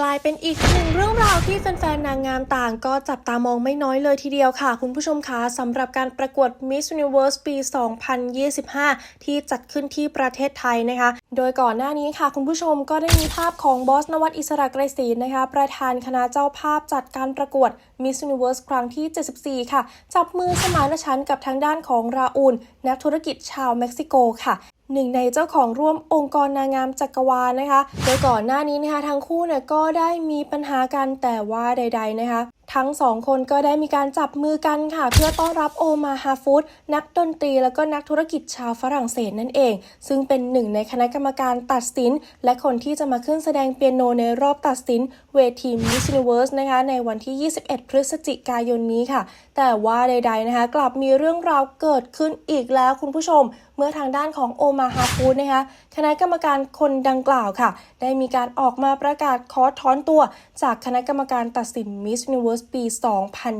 กลายเป็นอีกหนึ่งเรื่องราวที่แฟนๆ นางงามต่างก็จับตามองไม่น้อยเลยทีเดียวค่ะ คุณผู้ชมคะสำหรับการประกวด Miss Universe ปี 2025 ที่จัดขึ้นที่ประเทศไทยนะคะ โดยก่อนหน้านี้ค่ะ คุณผู้ชมก็ได้มีภาพของบอสนวัตอิสระไกรศีนะคะ ประธานคณะเจ้าภาพจัดการประกวด Miss Universe ครั้งที่ 74 ค่ะ จับมือสมานฉันกับทางด้านของราอูลนักธุรกิจชาวเม็กซิโกค่ะ หนึ่งในเจ้าของร่วมองค์กรนางงามจักรวาลนะคะ โดยก่อนหน้านี้นะคะทั้งคู่เนี่ยก็ได้มีปัญหากันแต่ว่าใด ๆนะคะ ทั้งสองคนก็ได้มีการจับมือกันค่ะ เพื่อต้อนรับโอมาฮาฟูดนักดนตรีแล้วก็นักธุรกิจชาวฝรั่งเศสนั่นเอง ซึ่งเป็นหนึ่งในคณะกรรมการตัดสิน และคนที่จะมาขึ้นแสดงเปียโนในรอบตัดสินเวที Miss Universe นะคะในวันที่ 21 พฤศจิกายนนี้ค่ะ แต่ว่าใด ๆนะคะ กลับมีเรื่องราวเกิดขึ้นอีกแล้วคุณผู้ชม มื่อทางด้านของโอมาฮาฟูดนะคะคณะกรรมการคนดังกล่าวค่ะ ได้มีการออกมาประกาศขอถอนตัว จากคณะกรรมการตัดสิน Miss Universe ปี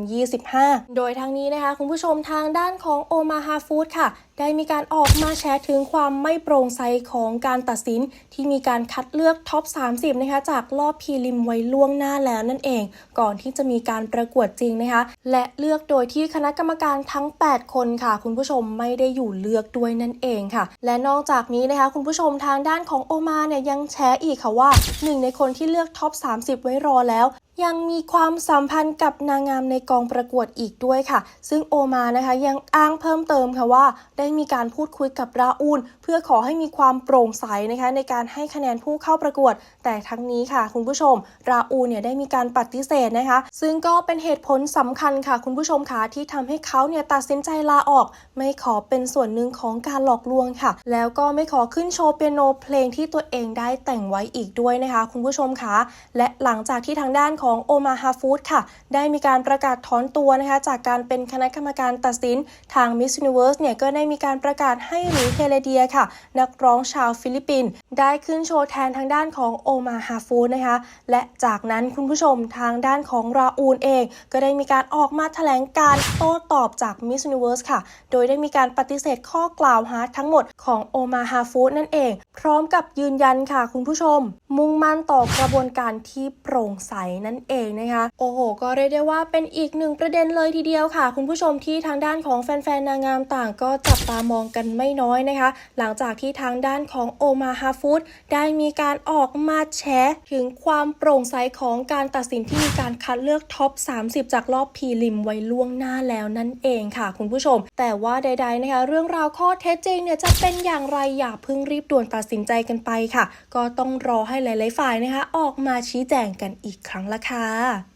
2025 โดยทั้งนี้นะคะ คุณผู้ชมทางด้านของโอมาฮาฟูดค่ะ ได้มีการออกมาแชร์ถึงความไม่โปร่งใสของการตัดสินที่มีการคัดเลือกท็อป 30 นะคะ จากรอบพรีลิมไว้ล่วงหน้าแล้วนั่นเอง ก่อนที่จะมีการประกวดจริงนะคะ และเลือกโดยที่คณะกรรมการทั้ง 8 คนค่ะ คุณผู้ชมไม่ได้อยู่เลือกด้วยนั่นเองค่ะ และนอกจากนี้นะคะคุณผู้ชมทางด้านของโอมาเนี่ยยังแชร์อีกค่ะว่า หนึ่งในคนที่เลือกท็อป 30 ไว้รอแล้ว ยังมีความสัมพันธ์กับนางงามในกองประกวดอีกด้วยค่ะ ซึ่งโอมานะคะยังอ้างเพิ่มเติมค่ะว่า ได้มีการพูดคุยกับราอูลเพื่อขอให้มีความโปร่งใสนะคะในการให้คะแนนผู้เข้าประกวด แต่ทั้งนี้ค่ะคุณผู้ชม ราอูลเนี่ยได้มีการปฏิเสธนะคะ ซึ่งก็เป็นเหตุผลสำคัญค่ะ คุณผู้ชมค่ะที่ทำให้เขาเนี่ยตัดสินใจลาออก ไม่ขอเป็นส่วนหนึ่งของการหลอกลวงค่ะ แล้วก็ไม่ขอขึ้นโชว์เปียโนเพลงที่ตัวเองได้แต่งไว้อีกด้วยนะคะ คุณผู้ชมค่ะและหลังจากที่ทางด้านของโอมาฮาฟูดค่ะ ได้มีการประกาศถอนตัวนะคะ จากการเป็นคณะกรรมการตัดสินทาง Miss Universe เนี่ยก็ได้มีการประกาศให้หลุยเฮเลเดียค่ะ นักร้องชาวฟิลิปปินส์ได้ขึ้นโชว์แทนทางด้านของโอมาฮาฟูดนะคะ และจากนั้นคุณผู้ชมทางด้านของราอูลเอง ก็ได้มีการออกมาแถลงการโต้ตอบจาก Miss Universe ค่ะ โดยได้มีการปฏิเสธข้อกล่าวหาทั้งหมดของโอมาฮาฟูดนั่นเอง พร้อมกับยืนยันค่ะคุณผู้ชม มุ่งมั่นต่อกระบวนการที่โปร่งใสนั้นนั่นเองนะคะ โอ้โห ก็เรียกได้ว่าเป็นอีกหนึ่งประเด็นเลยทีเดียวค่ะ คุณผู้ชมที่ทางด้านของแฟนๆนางงามต่างก็จับตามองกันไม่น้อยนะคะ หลังจากที่ทางด้านของโอมาฮาฟูดได้มีการออกมาแชร์ถึงความโปร่งใสของการตัดสินที่มีการคัดเลือกท็อป 30 จากรอบพรีลิมไว้ล่วงหน้าแล้วนั่นเองค่ะ คุณผู้ชม แต่ว่าใด ๆนะคะ เรื่องราวข้อเท็จจริงเนี่ยจะเป็นอย่างไรอย่าเพิ่งรีบด่วนตัดสินใจกันไปค่ะ ก็ต้องรอให้หลาย ๆ ฝ่ายนะคะ ออกมาชี้แจงกันอีกครั้งละค่ะ